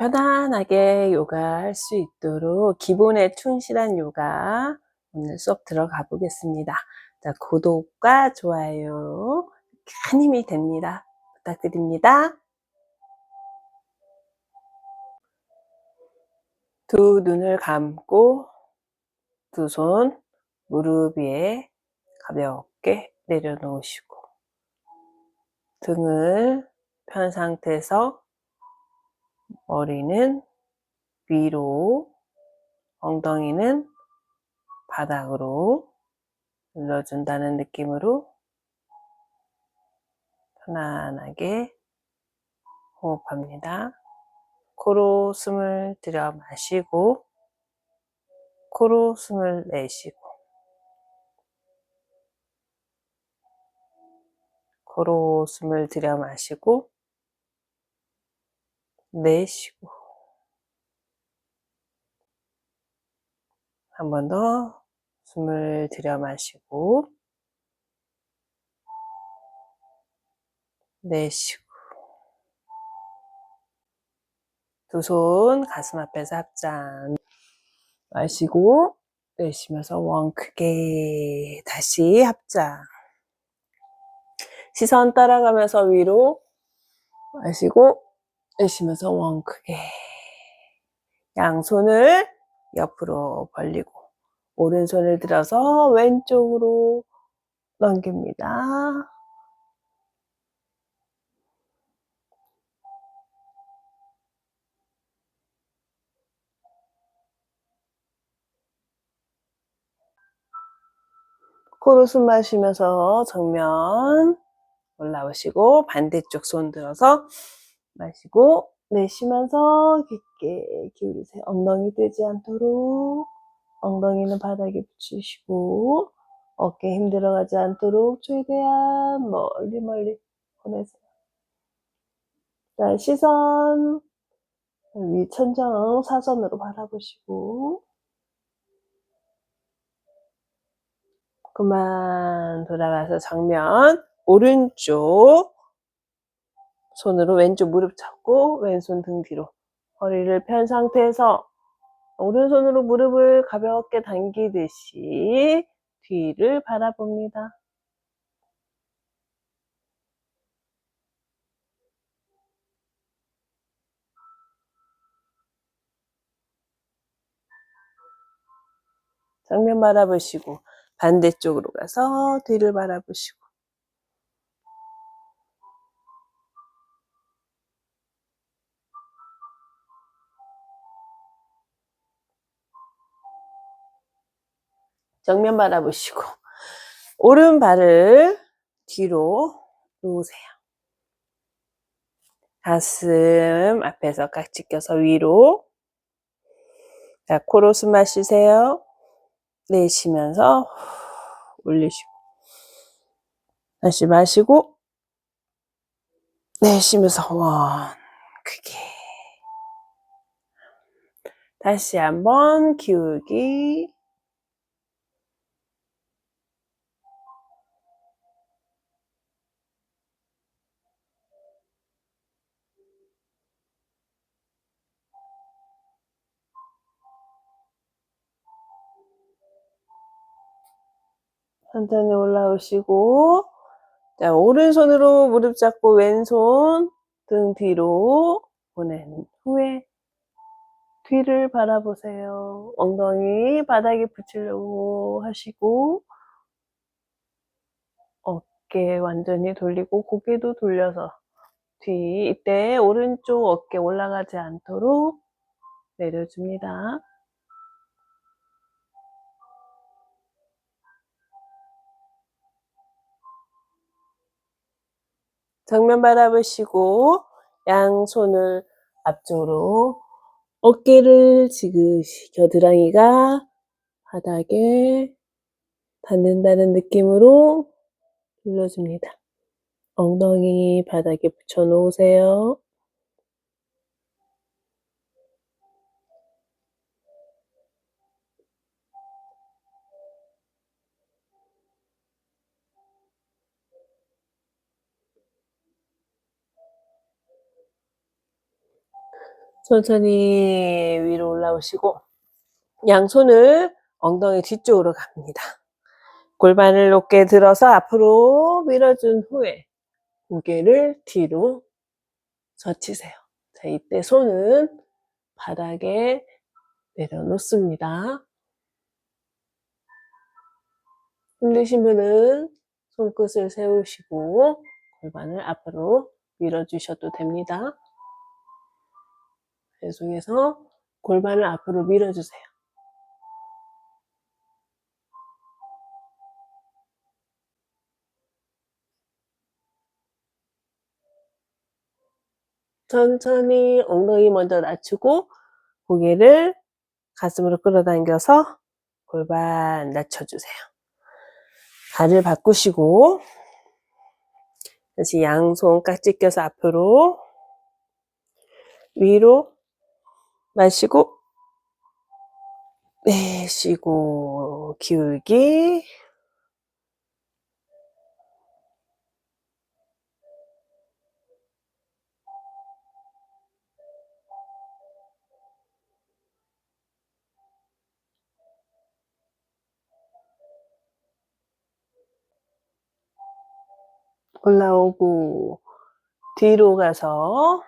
편안하게 요가 할 수 있도록 기본에 충실한 요가 오늘 수업 들어가 보겠습니다. 자, 구독과 좋아요 큰 힘이 됩니다. 부탁드립니다. 두 눈을 감고 두 손 무릎 위에 가볍게 내려놓으시고 등을 편 상태에서 머리는 위로, 엉덩이는 바닥으로 눌러준다는 느낌으로 편안하게 호흡합니다. 코로 숨을 들여 마시고, 코로 숨을 내쉬고, 코로 숨을 들여 마시고, 내쉬고. 한 번 더 숨을 들여 마시고 내쉬고. 두 손 가슴 앞에서 합장 마시고 내쉬면서 원 크게 다시 합장. 시선 따라가면서 위로 마시고 내쉬면서 원 크게 양손을 옆으로 벌리고 오른손을 들어서 왼쪽으로 넘깁니다. 코로 숨 마시면서 정면 올라오시고 반대쪽 손 들어서 마시고 내쉬면서 깊게 기울이세요. 엉덩이 뜨지 않도록 엉덩이는 바닥에 붙이시고 어깨 힘 들어가지 않도록 최대한 멀리 멀리 보내세요. 자, 시선 위 천장 사선으로 바라보시고 그만 돌아가서 정면 오른쪽 손으로 왼쪽 무릎 잡고 왼손 등 뒤로 허리를 편 상태에서 오른손으로 무릎을 가볍게 당기듯이 뒤를 바라봅니다. 정면 바라보시고 반대쪽으로 가서 뒤를 바라보시고 정면 바라보시고 오른발을 뒤로 놓으세요. 가슴 앞에서 깍지 껴서 위로 자, 코로 숨 마시세요. 내쉬면서 올리시고 다시 마시고 내쉬면서 원 크게 다시 한번 기울기 천천히 올라오시고 자 오른손으로 무릎 잡고 왼손 등 뒤로 보낸 후에 뒤를 바라보세요. 엉덩이 바닥에 붙이려고 하시고 어깨 완전히 돌리고 고개도 돌려서 뒤 이때 오른쪽 어깨 올라가지 않도록 내려줍니다. 정면 바라보시고 양손을 앞쪽으로 어깨를 지그시 겨드랑이가 바닥에 닿는다는 느낌으로 눌러줍니다. 엉덩이 바닥에 붙여 놓으세요. 천천히 위로 올라오시고 양손을 엉덩이 뒤쪽으로 갑니다. 골반을 높게 들어서 앞으로 밀어준 후에 무게를 뒤로 젖히세요. 자, 이때 손은 바닥에 내려놓습니다. 힘드신 분은 손끝을 세우시고 골반을 앞으로 밀어주셔도 됩니다. 계속해서 골반을 앞으로 밀어주세요. 천천히 엉덩이 먼저 낮추고 고개를 가슴으로 끌어당겨서 골반 낮춰주세요. 발을 바꾸시고 다시 양손 깍지 껴서 앞으로 위로 마시고 내쉬고 기울기. 올라오고 뒤로 가서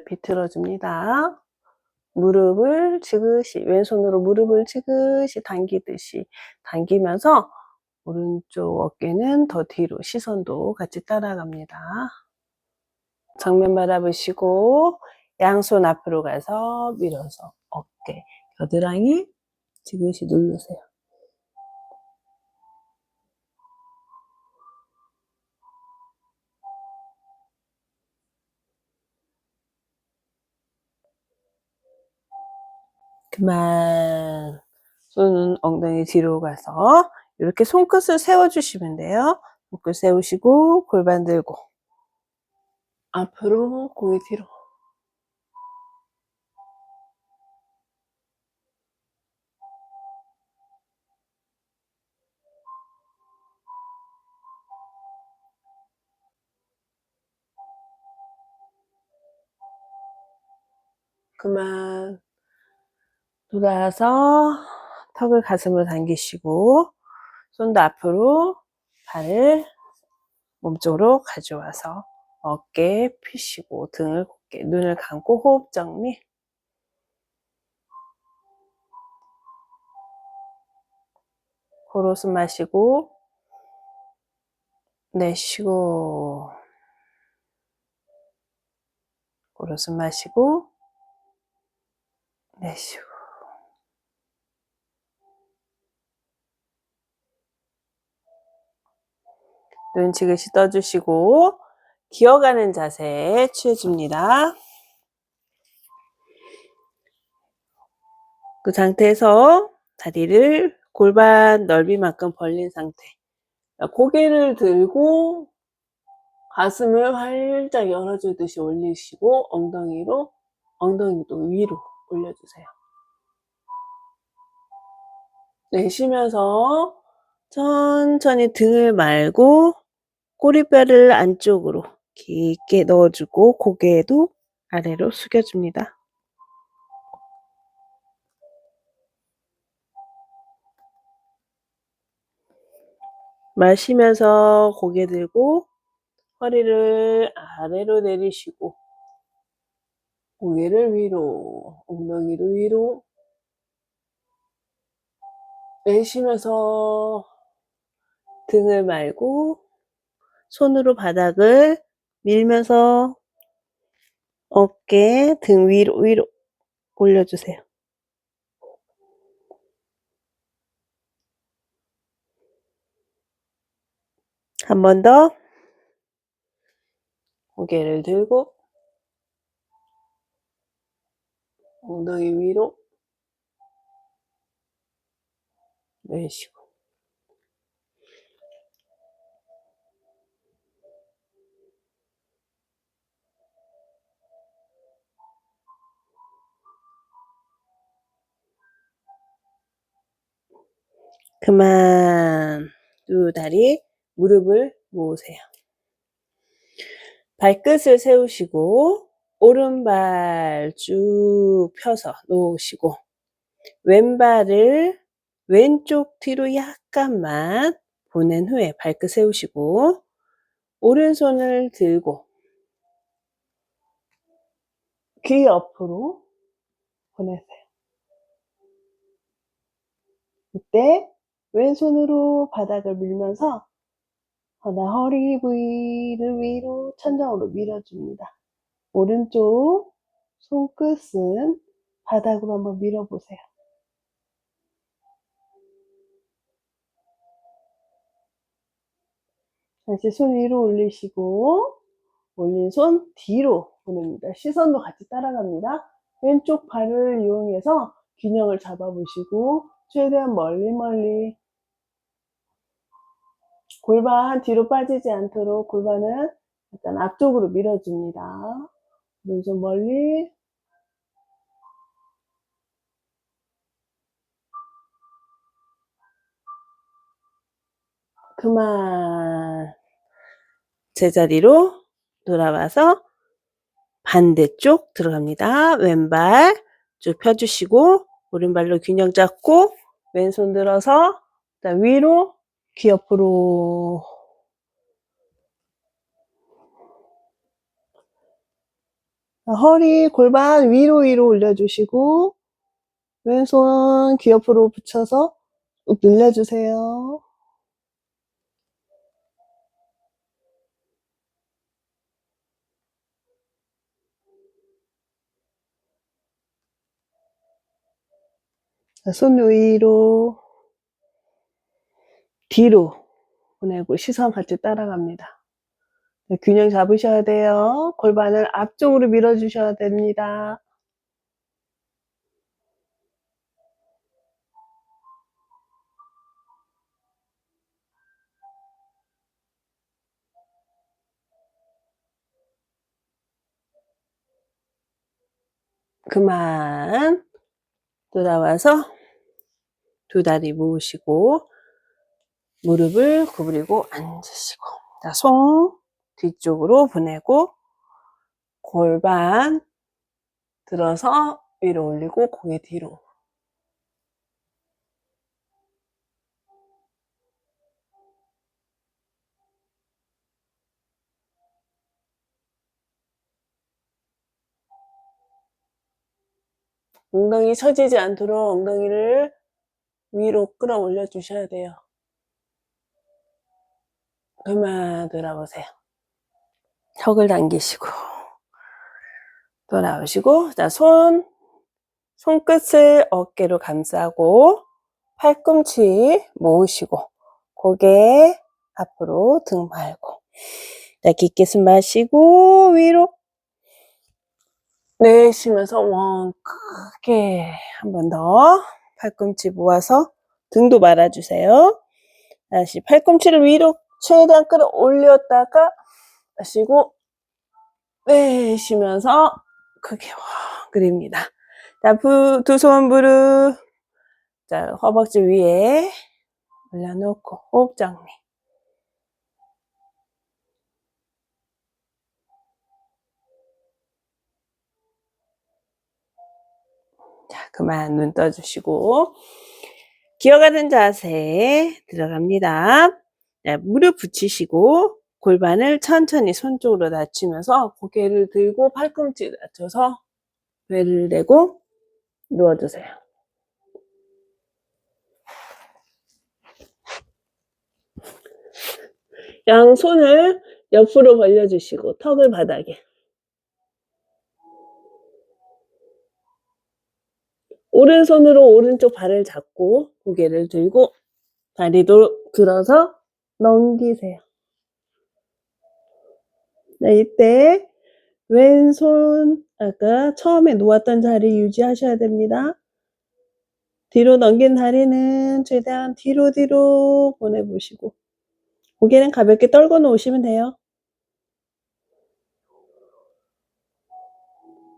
비틀어 줍니다. 무릎을 지그시 왼손으로 무릎을 지그시 당기듯이 당기면서 오른쪽 어깨는 더 뒤로 시선도 같이 따라갑니다. 정면 바라보시고 양손 앞으로 가서 밀어서 어깨 겨드랑이 지그시 누르세요. 그만. 손은 엉덩이 뒤로 가서 이렇게 손끝을 세워주시면 돼요. 손끝 세우시고 골반 들고 앞으로 고개 뒤로 그만 돌아서 턱을 가슴으로 당기시고 손도 앞으로 발을 몸쪽으로 가져와서 어깨 펴시고 등을 곧게 눈을 감고 호흡 정리. 코로 숨 마시고 내쉬고 코로 숨 마시고 내쉬고 눈 지그시 떠주시고 기어가는 자세에 취해줍니다. 그 상태에서 다리를 골반 넓이만큼 벌린 상태. 고개를 들고 가슴을 활짝 열어주듯이 올리시고 엉덩이로 엉덩이도 위로 올려주세요. 내쉬면서 천천히 등을 말고 꼬리뼈를 안쪽으로 깊게 넣어주고 고개도 아래로 숙여줍니다. 마시면서 고개 들고 허리를 아래로 내리시고 고개를 위로, 엉덩이를 위로 내쉬면서 등을 말고 손으로 바닥을 밀면서 어깨, 등 위로 위로 올려주세요. 한 번 더. 고개를 들고 엉덩이 위로. 내쉬고 그만 두 다리 무릎을 모으세요. 발끝을 세우시고 오른발 쭉 펴서 놓으시고 왼발을 왼쪽 뒤로 약간만 보낸 후에 발끝 세우시고 오른손을 들고 귀 옆으로 보내세요. 이때 왼손으로 바닥을 밀면서 하나 허리 부위를 위로 천장으로 밀어줍니다. 오른쪽 손끝은 바닥으로 한번 밀어보세요. 다시 손 위로 올리시고 올린 손 뒤로 보냅니다. 시선도 같이 따라갑니다. 왼쪽 발을 이용해서 균형을 잡아보시고 최대한 멀리 멀리 골반 뒤로 빠지지 않도록 골반은 약간 앞쪽으로 밀어줍니다. 오른손 멀리 그만 제자리로 돌아와서 반대쪽 들어갑니다. 왼발 쭉 펴주시고 오른발로 균형 잡고 왼손 들어서 위로 귀 옆으로 허리 골반 위로 위로 올려주시고 왼손 귀 옆으로 붙여서 꾹 늘려주세요. 자, 손 위로 뒤로 보내고 시선 같이 따라갑니다. 네, 균형 잡으셔야 돼요. 골반을 앞쪽으로 밀어주셔야 됩니다. 그만 돌아와서 두 다리 모으시고 무릎을 구부리고 앉으시고 자, 손 뒤쪽으로 보내고 골반 들어서 위로 올리고 고개 뒤로 엉덩이 처지지 않도록 엉덩이를 위로 끌어 올려 주셔야 돼요. 그만 돌아보세요. 턱을 당기시고 돌아오시고 자, 손 손끝을 어깨로 감싸고 팔꿈치 모으시고 고개 앞으로 등 말고 자, 깊게 숨 마시고 위로 내쉬면서 원 크게 한 번 더 팔꿈치 모아서 등도 말아주세요. 다시 팔꿈치를 위로 최대한 끌어올렸다가 마시고 내쉬면서 크게 와 그립니다. 자, 두손 무릎 자, 허벅지 위에 올려놓고 호흡 정리. 자, 그만 눈 떠주시고 기어가는 자세 들어갑니다. 자, 무릎 붙이시고 골반을 천천히 손 쪽으로 낮추면서 고개를 들고 팔꿈치 낮춰서 배를 내고 누워주세요. 양 손을 옆으로 벌려주시고 턱을 바닥에 오른손으로 오른쪽 발을 잡고 고개를 들고 다리도 들어서 넘기세요. 네, 이때 왼손 아까 처음에 놓았던 자리 유지하셔야 됩니다. 뒤로 넘긴 다리는 최대한 뒤로 뒤로 보내보시고 고개는 가볍게 떨궈 놓으시면 돼요.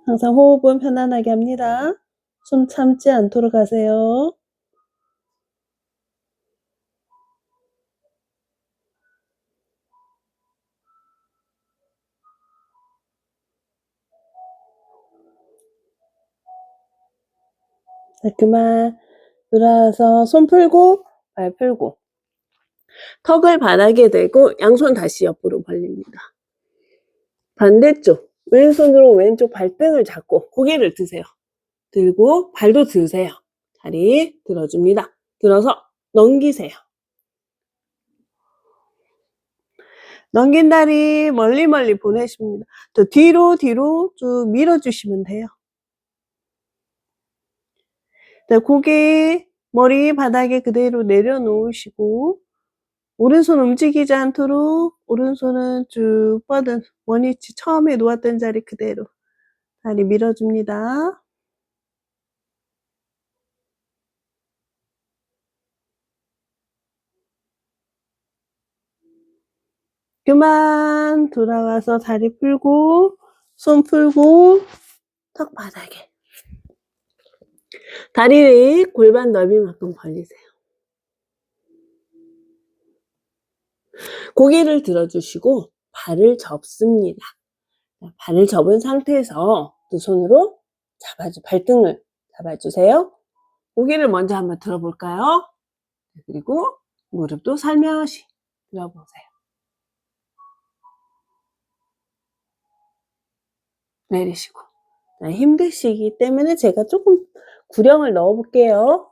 항상 호흡은 편안하게 합니다. 숨 참지 않도록 하세요. 자, 그만 돌아와서 손 풀고 발 풀고 턱을 바닥에 대고 양손 다시 옆으로 벌립니다. 반대쪽 왼손으로 왼쪽 발등을 잡고 고개를 드세요. 들고 발도 드세요. 다리 들어줍니다. 들어서 넘기세요. 넘긴 다리 멀리 멀리 보내십니다. 또 뒤로 뒤로 쭉 밀어주시면 돼요. 자, 고개 머리 바닥에 그대로 내려놓으시고 오른손 움직이지 않도록 오른손은 쭉 뻗은 원위치 처음에 놓았던 자리 그대로 다리 밀어줍니다. 그만 돌아와서 다리 풀고 손 풀고 턱 바닥에 다리를 골반 넓이만큼 벌리세요. 고개를 들어주시고 발을 접습니다. 자, 발을 접은 상태에서 두 손으로 잡아주, 발등을 잡아주세요. 고개를 먼저 한번 들어볼까요? 그리고 무릎도 살며시 들어보세요. 내리시고. 자, 힘드시기 때문에 제가 조금 구령을 넣어 볼게요.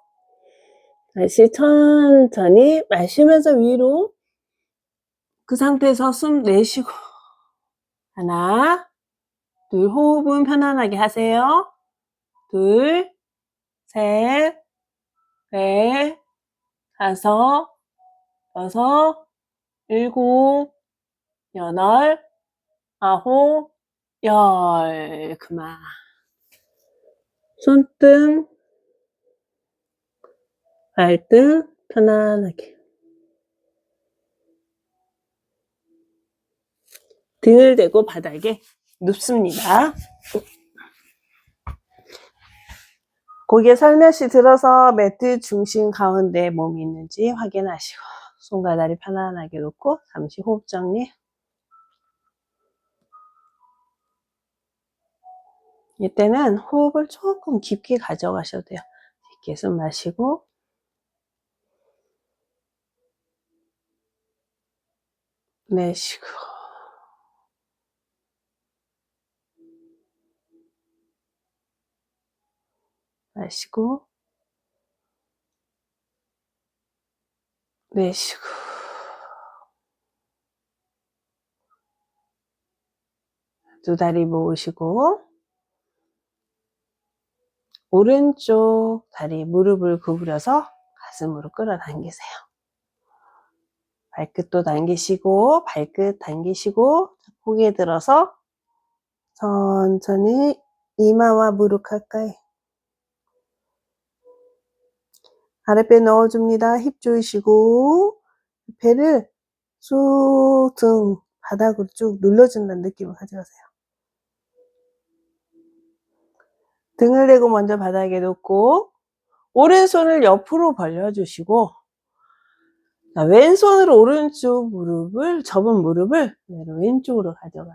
다시 천천히 마시면서 위로 그 상태에서 숨 내쉬고 하나 둘 호흡은 편안하게 하세요. 둘, 셋, 넷, 다섯, 여섯, 일곱, 여덟, 아홉, 열 그만 손등 발등 편안하게 등을 대고 바닥에 눕습니다. 고개 살며시 들어서 매트 중심 가운데 몸이 있는지 확인하시고 손과 다리 편안하게 놓고 잠시 호흡 정리 이때는 호흡을 조금 깊게 가져가셔도 돼요. 깊게 숨 마시고 내쉬고. 마시고. 내쉬고. 두 다리 모으시고. 오른쪽 다리 무릎을 구부려서 가슴으로 끌어당기세요. 발끝도 당기시고 발끝 당기시고 고개 들어서 천천히 이마와 무릎 가까이 아랫배 넣어줍니다. 힙 조이시고 배를 쑥 등 바닥으로 쭉 눌러준다는 느낌을 가져가세요. 등을 대고 먼저 바닥에 놓고 오른손을 옆으로 벌려주시고 자, 왼손으로 오른쪽 무릎을 접은 무릎을 왼쪽으로 가져가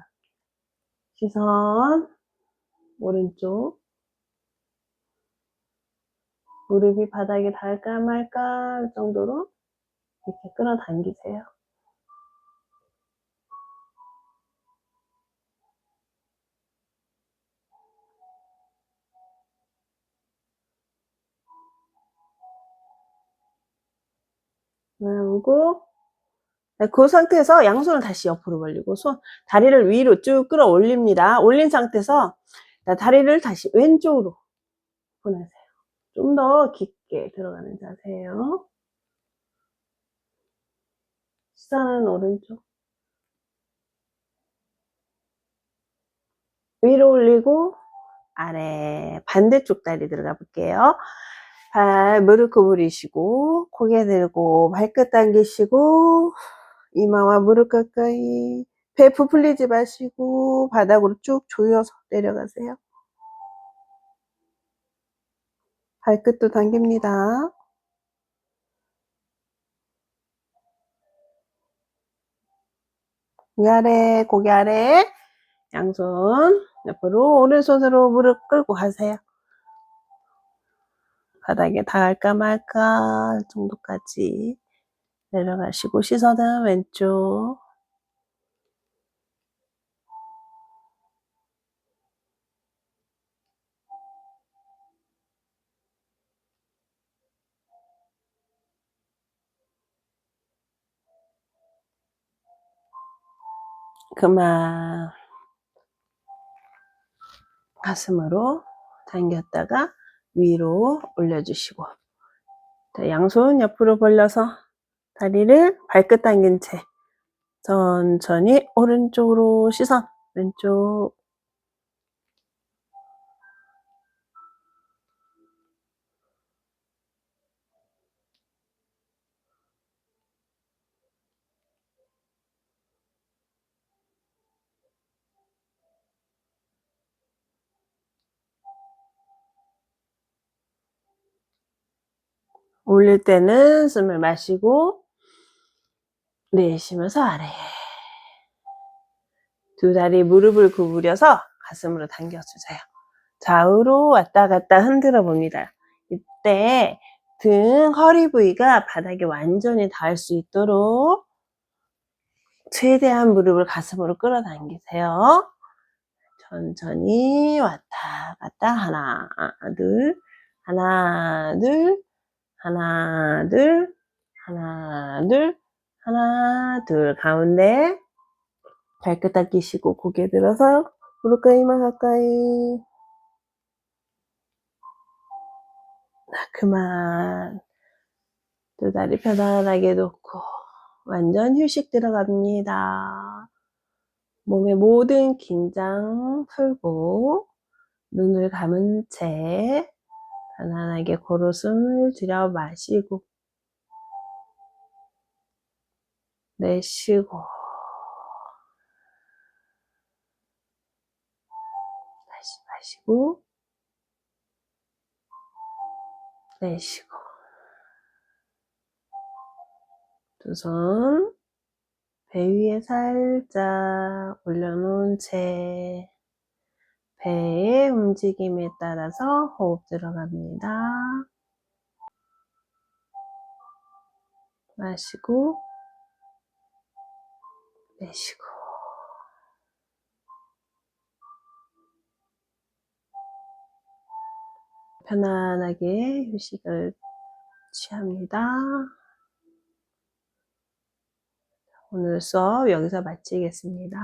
시선 오른쪽 무릎이 바닥에 닿을까 말까 할 정도로 이렇게 끌어당기세요. 나오고 네, 그 상태에서 양손을 다시 옆으로 벌리고 손 다리를 위로 쭉 끌어올립니다. 올린 상태에서 자, 다리를 다시 왼쪽으로 보내세요. 좀 더 깊게 들어가는 자세예요. 시선은 오른쪽. 위로 올리고 아래 반대쪽 다리 들어가 볼게요. 발 무릎 구부리시고 고개 들고 발끝 당기시고 이마와 무릎 가까이 배 부풀리지 마시고 바닥으로 쭉 조여서 내려가세요. 발끝도 당깁니다. 고개 아래, 고개 아래, 양손 옆으로 오른손으로 무릎 끌고 가세요. 바닥에 닿을까 말까 정도까지 내려가시고 시선은 왼쪽. 그만. 가슴으로 당겼다가 위로 올려주시고. 자, 양손 옆으로 벌려서 다리를 발끝 당긴 채 천천히 오른쪽으로 시선 왼쪽 올릴 때는 숨을 마시고 내쉬면서 아래 두 다리 무릎을 구부려서 가슴으로 당겨주세요. 좌우로 왔다 갔다 흔들어 봅니다. 이때 등, 허리 부위가 바닥에 완전히 닿을 수 있도록 최대한 무릎을 가슴으로 끌어당기세요. 천천히 왔다 갔다 하나, 둘, 하나, 둘, 하나, 둘, 하나, 둘, 하나, 둘. 가운데 발끝 닦이시고 고개 들어서 무릎과 이마 가까이. 자, 그만. 두 다리 편안하게 놓고 완전 휴식 들어갑니다. 몸의 모든 긴장 풀고 눈을 감은 채 편안하게 고로 숨을 들여 마시고 내쉬고 다시 마시고 내쉬고. 두 손 배 위에 살짝 올려놓은 채 배의 움직임에 따라서 호흡 들어갑니다. 마시고 내쉬고 편안하게 휴식을 취합니다. 오늘 수업 여기서 마치겠습니다.